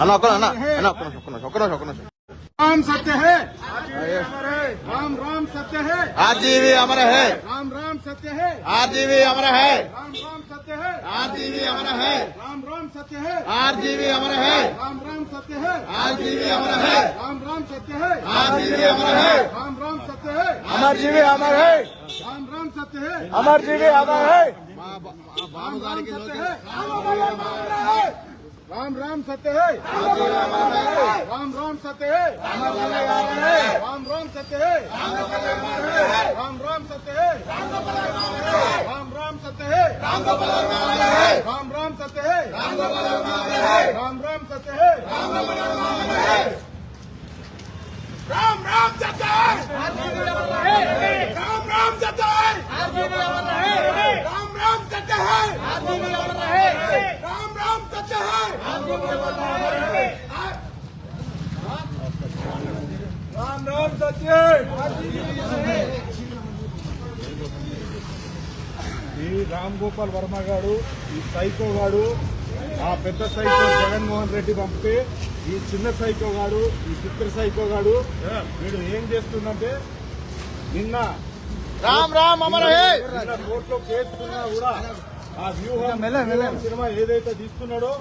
అన్న ఒక్క అన్న అన్న ఒక్క నిమిషం ఒక్క నిమిషం ఒక్క నిమిషం राम सत्य है राम राम सत्य है आजीवी अमर है राम राम सत्य है आजीवी अमर है राम राम सत्य है आजीवी अमर है राम राम सत्य है आजीवी अमर है राम राम सत्य है आजीवी अमर है राम राम सत्य है आजीवी अमर है राम राम सत्य है अमर जीवी अमर है राम राम सत्य है अमर जीवी अमर है बाबू गाड़ी के राम राम सत्य है राम राम सत्य है राम राम सत्य है राम राम सत्य है राम राम सत्य है राम राम सत्य है राम राम सत्य है राम राम सत्य है राम राम सत्य है राम राम सत्य है राम राम सत्य है राम राम सत्य ఈ రామ్ గోపాల్ వర్మ గారు ఈ సైకో గాడు ఆ పెద్ద సైకో జగన్మోహన్ రెడ్డి పంపితే ఈ చిన్న సైకో గాడు ఈ చిత్ర సైకో గాడు వీడు ఏం చేస్తుందంటే నిన్న రామ్ రామ్ అమర హే నిన్న కోర్టులో కేసుకున్నా కూడా ఆ వ్యూహం వ్యూహం సినిమా ఏదైతే తీస్తున్నాడో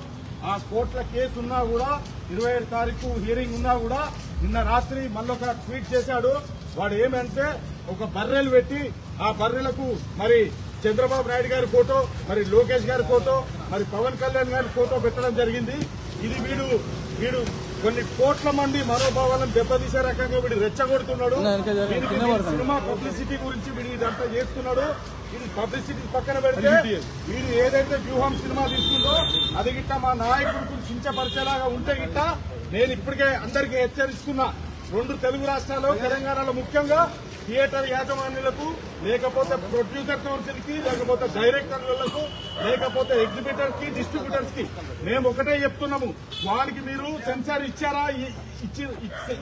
ఆ కోర్టుల కేసు ఉన్నా కూడా ఇరవై ఏడు తారీఖు హియరింగ్ ఉన్నా కూడా నిన్న రాత్రి మళ్ళొక ట్వీట్ చేశాడు. వాడు ఏమంటే ఒక బర్రెలు పెట్టి ఆ బర్రెలకు మరి చంద్రబాబు నాయుడు గారి ఫోటో మరి లోకేష్ గారి ఫోటో మరి పవన్ కళ్యాణ్ గారి ఫోటో పెట్టడం జరిగింది. ఇది వీడు వీడు కొన్ని కోట్ల మంది మనోభావాలను దెబ్బతీసే రకంగా వీడు రెచ్చగొడుతున్నాడు. సినిమా పబ్లిసిటీ గురించి వీడు ఇదంతా చేస్తున్నాడు. ఇది పబ్లిసిటీ పక్కన పెడితే వీడు ఏదైతే వ్యూహం సినిమా తీసుకుందో అది గిట్ట మా నాయకుడికి కించపరిచేలాగా ఉంటే గిట్ట నేను ఇప్పటికే అందరికీ హెచ్చరిస్తున్నా. రెండు తెలుగు రాష్ట్రాల్లో తెలంగాణలో ముఖ్యంగా థియేటర్ యాజమాన్యులకు లేకపోతే ప్రొడ్యూసర్ కౌన్సిల్కి లేకపోతే డైరెక్టర్లకు లేకపోతే ఎగ్జిబిటర్కి డిస్ట్రిబ్యూటర్స్కి. మేము ఒకటే చెప్తున్నాము. వానికి మీరు సెన్సార్ ఇచ్చారా ఇచ్చి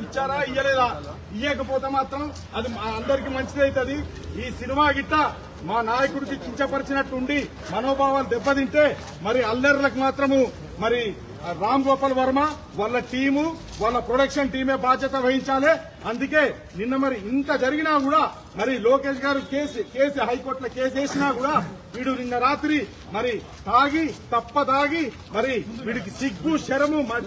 ఇచ్చారా ఇయ్యలేదా? ఇయ్యకపోతే మాత్రం అది మా అందరికి మంచిదవుతుంది ఈ సినిమా గిట్ట మా నాయకుడికి కించపరిచినట్టుండి మనోభావాలు దెబ్బతింటే మరి అల్లర్లకు మాత్రము మరి రామ్ గోపాల్ వర్మ వాళ్ళ టీము వాళ్ళ ప్రొడక్షన్ టీమే బాధ్యత వహించాలి. అందుకే నిన్న మరి ఇంత జరిగినా కూడా మరి లోకేష్ గారు కేసు కేసు హైకోర్టులో కేసు వేసినా కూడా వీడు నిన్న రాత్రి మరి తాగి తప్ప తాగి మరి వీడికి సిగ్గు శరము మ-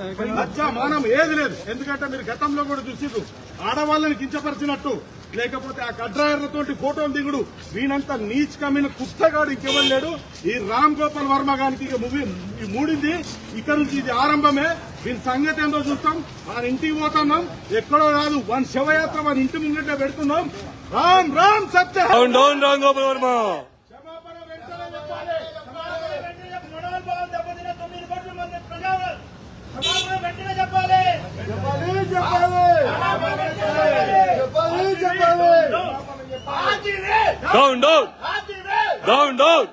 మానం ఏది లేదు. ఎందుకంటే మీరు గతంలో కూడా చూసిర్రు ఆడవాళ్ళని కించపరిచినట్టు. లేకపోతే ఆ కడ్రాయర్లతోటి ఫోటో దిగుడు. వీనంత నీచ్ కమ్మిన కుత్తగాడు ఇంకెవరు లేడు? ఈ రామ్ గోపాల్ వర్మ గారికి ఇక మూవీ ఈ మూడింది. ఇక్కడ నుంచి ఇది ఆరంభమే. వీని సంగతి ఏందో చూస్తాం. మన ఇంటికి పోతున్నాం. ఎక్కడో కాదు వన్ శివయాత్ర మన ఇంటి ముంగట పెడుతున్నాం. Ram Ram Satya! Ram Gopal Varma! Down down down down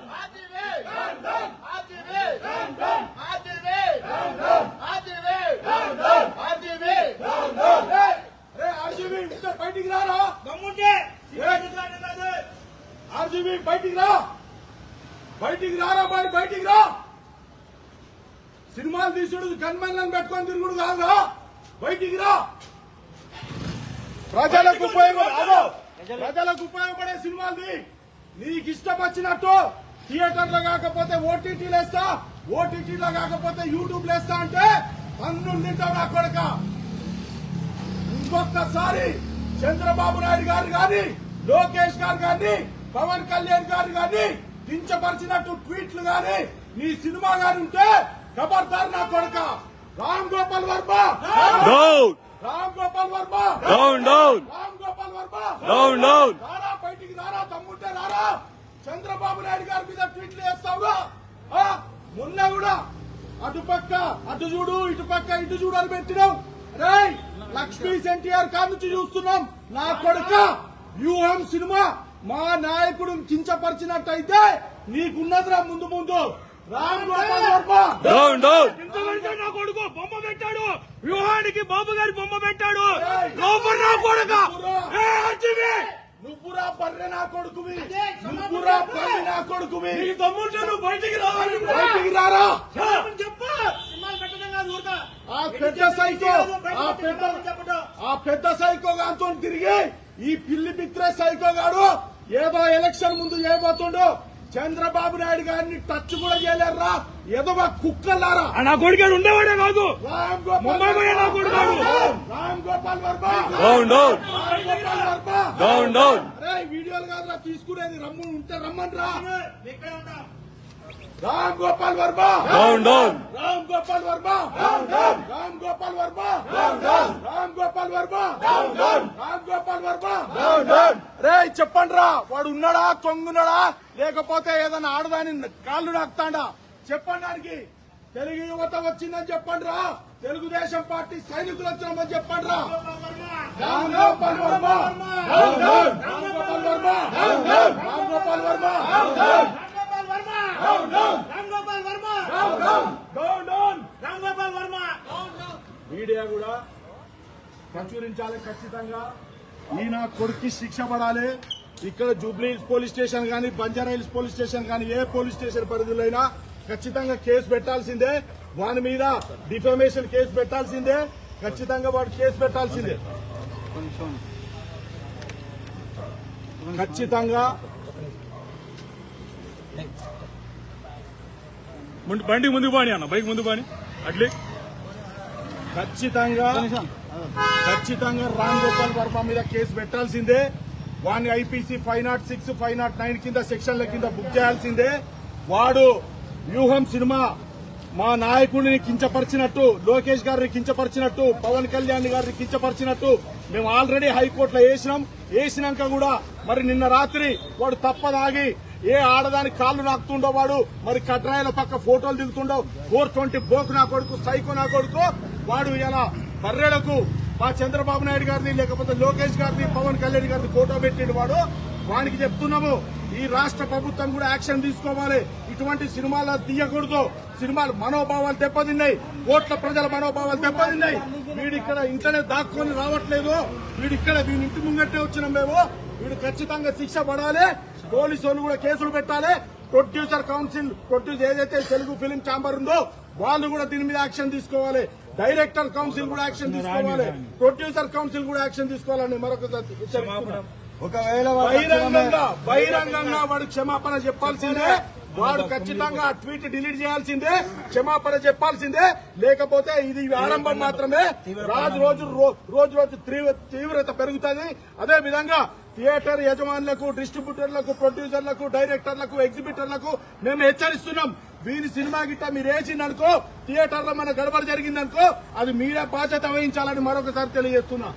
RGV బయటికి రా బయటికి రారా బాయ్ బయటికి రా సినిమాలు తీసుడు గన్మెన్లను పెట్టుకొని తిరుగుడు కాదురా బయటికి రా ప్రజలకు ఉపయోగం ప్రజలకు ఉపయోగపడే సినిమాలు నీకు ఇష్టం వచ్చినట్టు థియేటర్లో కాకపోతే ఓటీటీలు వేస్తా ఓటీటీలో కాకపోతే యూట్యూబ్ వేస్తా అంటే పన్నులు తింటావు నా కొడక. ఇంకొకసారి చంద్రబాబు నాయుడు గారు గాని లోకేష్ గారు గాని పవన్ కళ్యాణ్ గారు గాని కించపరిచినట్టు ట్వీట్లు గాని నీ సినిమా గాని ఉంటే ఖబర్దార్ నా కొడక. Ram Gopal Varma. Down Ram Gopal Varma. Down down Ram Varma! Down down రారా బయటికి రారా తమ్ముంటే రారా! చంద్రబాబు నాయుడు గారి మీద ట్వీట్లు చేస్తావుగా ఆ? మొన్న కూడా అటు పక్క అటు చూడు ఇటు పక్క ఇటు చూడు అని పెట్టినాం. రేయ్ లక్ష్మీ ఎన్టీఆర్ కార్ నుంచి చూస్తున్నాం. నా కొడుక వ్యూహం సినిమా మా నాయకుడు కించపరిచినట్టయితే నీకున్నదిరా ముందు ముందు. నా కొడుకు బొమ్మ పెట్టాడు. వ్యూహానికి బాబు గారి బొమ్మ పెట్టాడు. నా కొడుక. నువ్వురా బర్రె నా కొడుకువి. నువ్వురా బర్రె నా కొడుకువి. నీ తమ్ముళ్ళు నువ్వు బయటికి రావాలి బయటికి రారా? చెప్పు. ఆ పెద్ద సైకో ఆ పెద్ద ఆ పెద్ద సైకో గాంతో తిరిగి ఈ పిల్లి పిత్రే సైకో గాడు ఏదో ఎలక్షన్ ముందు చేయబోతుండు చంద్రబాబు నాయుడు గారిని టచ్ కూడా చేయలేరురా ఏదో మా కుక్కలారా నా కొడుకు ఉండేవాడే కాదు. రామ్ గోపాల్ నా కొడుకాడు. Ram Gopal Varma. Down down Ram Gopal Varma. Down down వీడియోలు కాదురా తీసుకునేది. రమ్ము ఉంటే రమ్మని రా రామ్ గోపాల్ వర్మ. డౌన్ డౌన్ రామ్ గోపాల్ వర్మ రామ్ గోపాల్ వర్మ రామ్ గోపాల్ వర్మ రామ్ గోపాల్ వర్మ రే చెప్పండి రా వాడు ఉన్నాడా కొంగున్నాడా లేకపోతే ఏదైనా ఆడదాని కాళ్ళు నాకుతాడా చెప్పండి తెలుగు యువత వచ్చిందని చెప్పండి రా తెలుగుదేశం పార్టీ సైనికులు వచ్చినామని చెప్పండి రా Ram Gopal Varma Ram Gopal Varma Ram Gopal Varma down down media కూడా ప్రచురించాలి ఖచ్చితంగా. ఈయన కొడుక్కి శిక్ష పడాలి. ఇక్కడ జూబ్లీ హిల్స్ పోలీస్ స్టేషన్ కానీ బంజారా హిల్స్ పోలీస్ స్టేషన్ కానీ ఏ పోలీస్ స్టేషన్ పరిధిలో అయినా ఖచ్చితంగా కేసు పెట్టాల్సిందే. వాని మీద డిఫమేషన్ కేసు పెట్టాల్సిందే. ఖచ్చితంగా వాడు కేసు పెట్టాల్సిందే. ఖచ్చితంగా. బండి ముందుకు బాని అన్న బైక్ ముందు పోని. అట్లే. ఖచ్చితంగా ఖచ్చితంగా రామ్ గోపాల్ వర్మ మీద కేసు పెట్టాల్సిందే. వాడిని IPC five nought six five nought nine కింద సెక్షన్ల కింద బుక్ చేయాల్సిందే. వాడు వ్యూహం సినిమా మా నాయకుడిని కించపరిచినట్టు లోకేష్ గారిని కించపరిచినట్టు పవన్ కళ్యాణ్ గారిని కించపరిచినట్టు మేము ఆల్రెడీ హైకోర్టులో వేసినాం. వేసినాక కూడా మరి నిన్న రాత్రి వాడు తప్పదాగి ఏ ఆడదాని కాళ్ళు నాకుతుండో వాడు మరి కట్రాయల పక్క ఫోటోలు దిగుతుండో ఫోర్ ట్వంటీ బోకు నా కొడుకు సైకో నా కొడుకు వాడు ఇలా బర్రెలకు మా చంద్రబాబు నాయుడు గారిని లేకపోతే లోకేష్ గారిని పవన్ కళ్యాణ్ గారిని ఫోటో పెట్టిన వాడు? వానికి చెప్తున్నాము ఈ రాష్ట్ర ప్రభుత్వం కూడా యాక్షన్ తీసుకోవాలి. ఇటువంటి సినిమాలు తీయకూడదు. సినిమాలు మనోభావాలు దెబ్బతిన్నాయి. కోట్ల ప్రజల మనోభావాలు దెబ్బతిన్నాయి. వీడు ఇక్కడ ఇంట్లోనే దాక్కొని రావట్లేదు. వీడు ఇక్కడ వీడి ఇంటి ముంగట్టే వచ్చినాం మేము. వీడు ఖచ్చితంగా శిక్ష పడాలి. పోలీసులు వాళ్ళు కూడా కేసులు పెట్టాలి. ప్రొడ్యూసర్ కౌన్సిల్ ప్రొడ్యూస్ ఏదైతే తెలుగు ఫిలిం ఛాంబర్ ఉందో వాళ్ళు కూడా దీని మీద యాక్షన్ తీసుకోవాలి. డైరెక్టర్ కౌన్సిల్ కూడా యాక్షన్ తీసుకోవాలి. ప్రొడ్యూసర్ కౌన్సిల్ కూడా యాక్షన్ తీసుకోవాలని మరొకసారి. ఒకవేళ బహిరంగంగా బహిరంగంగా వాడు క్షమాపణ చెప్పాల్సిందే. వాడు ఖచ్చితంగా ఆ ట్వీట్ డిలీట్ చేయాల్సిందే. క్షమాపణ చెప్పాల్సిందే. లేకపోతే ఇది ఆరంభం మాత్రమే. రాజు రోజు రోజు రోజు తీవ్ర- తీవ్రత పెరుగుతుంది. అదే విధంగా థియేటర్ యజమానులకు డిస్ట్రిబ్యూటర్లకు ప్రొడ్యూసర్లకు డైరెక్టర్లకు ఎగ్జిబిటర్లకు మేము హెచ్చరిస్తున్నాం. వీరి సినిమా గిట్ట మీరు వేసిందనుకో థియేటర్లో మన గడబడి జరిగిందనుకో అది మీరే బాధ్యత వహించాలని మరొకసారి తెలియజేస్తున్నా.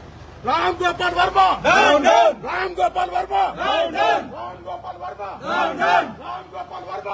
రామ్ గోపాల్ వర్మ! రామ్ గోపాల్! వర్మ! రామ్ గోపాల్! వర్మ! రామ్ గోపాల్ వర్మ!